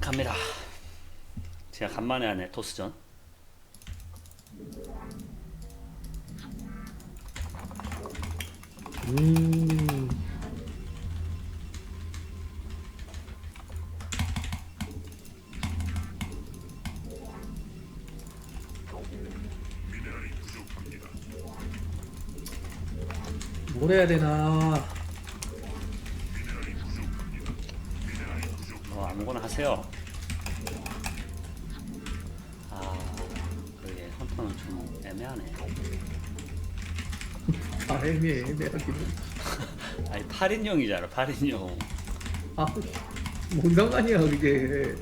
갑니다. 제가 간만에 하네 토스전. 음. 뭘 해야 되나? 하세요. 아, 그게 헌터는 좀 애매하네. 아, 애매해, 애매하기는. 아니 8인용이잖아, 8인용. 아, 뭔 상관이야, 그게.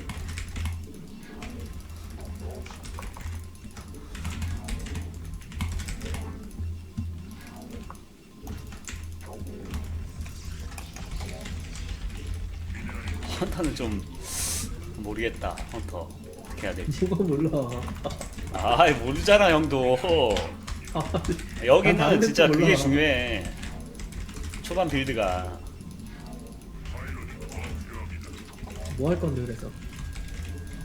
헌터는 좀 모르겠다. 헌터 어떻게 해야 될지. 뭐가 몰라. 아, 모르잖아, 형도. 아, 난 여기는 다른 진짜 데도 그게 몰라. 중요해. 초반 빌드가 뭐 할 건데, 그래서?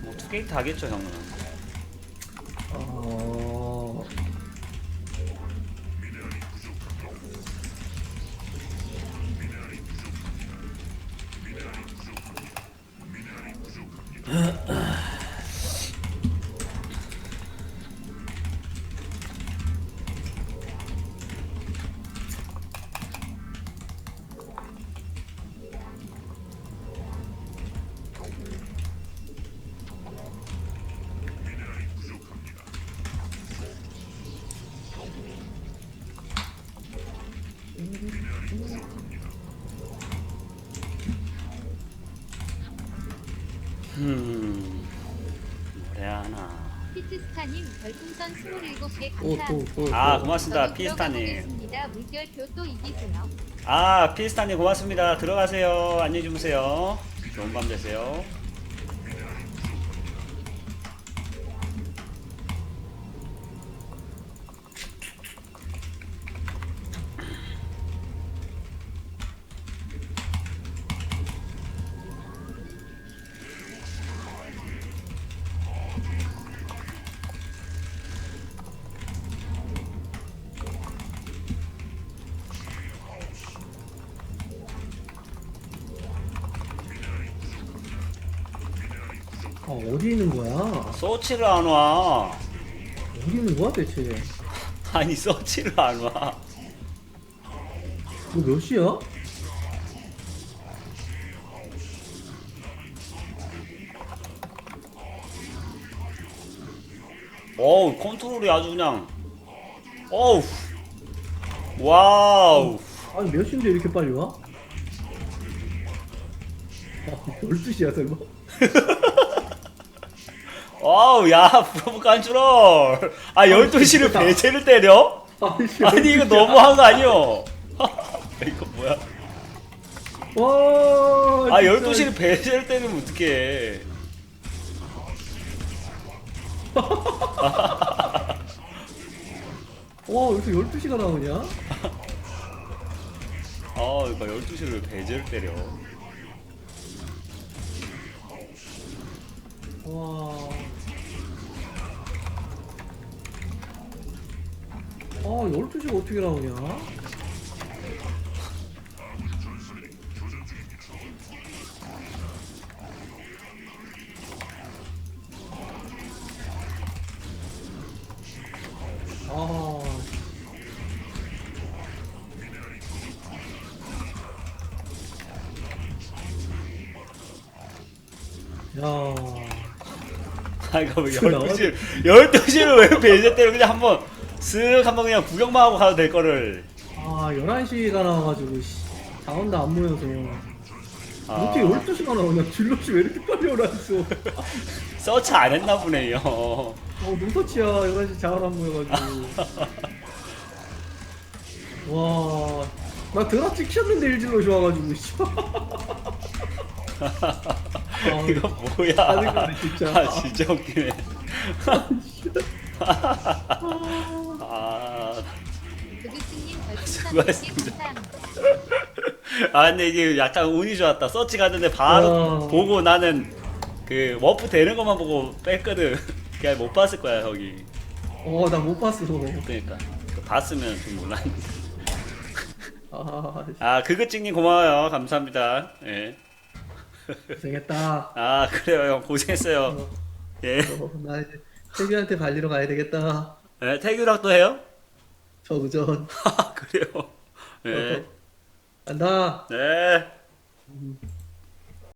뭐 투게이트 하겠죠, 형은. 어... Uh-uh. 음, 뭐래야 하나. 피트스타님 별풍선 27개 또, 감사합니다. 아, 또. 고맙습니다, 저도 피스타님. 들어가보겠습니다. 물결표 또 이기세요. 아, 피스타님 고맙습니다. 들어가세요. 안녕히 주무세요. 좋은 밤 되세요. 아, 어디 있는 거야? 서치를 안 와. 어디 있는 거야, 대체? 아니, 서치를 안 와. 이거 몇 시야? 어우, 컨트롤이 아주 그냥. 어우. 와우. 아니, 몇 시인데 이렇게 빨리 와? 아, 12시야, 설마? 와우, 야, 프로브 간트롤. 아, 12시를 진짜. 배제를 때려? 아니, 이거 12시야. 너무한 거 아니요? 이거 뭐야? 와, 아, 진짜. 12시를 배제를 때리면 어떡해. 와, 왜 이렇게 12시가 나오냐? 아, 이거 12시를 배제를 때려. 어떻게 나오냐? 아. 야. 아, 이거 왜그 나와- 12시를, 12시를 왜 배제 때려? 그냥 한번 쓱 한번 그냥 구경만 하고 가도 될 거를. 아, 11시가 나와가지고, 씨. 자원도 안 모여서. 아, 어떻게 12시가 나오냐? 질럿이 왜 이렇게 빨리 올라왔어? 서치 안 했나 보네요. 어, 노서치야. 11시 자원 안 모여가지고. 와. 나 드라 찍혔는데 일질럿이 와가지고, 씨. 아, 이거 뭐야? 짜증나네, 진짜. 아, 진짜 웃기네. 아, 별풍선 100개 수고하셨습니다. 감사합니다. 아, 근데 이게 약간 운이 좋았다. 서치 갔는데 바로 와. 보고 나는 그 워프 되는 것만 보고 뺐거든. 그냥 못 봤을 거야 거기. 어, 나 못 봤어. 그러니까 그 봤으면 좀 몰랐는데. 아, 아 그그찡님 고마워요. 감사합니다. 예. 고생했다. 아 그래요 형 고생했어요. 어, 예. 어, 나 이제 태규한테 발리러 가야 되겠다. 예 태규랑 또 해요? 저 그전. 아 그래요. 예. 어, 간다. 네. 음.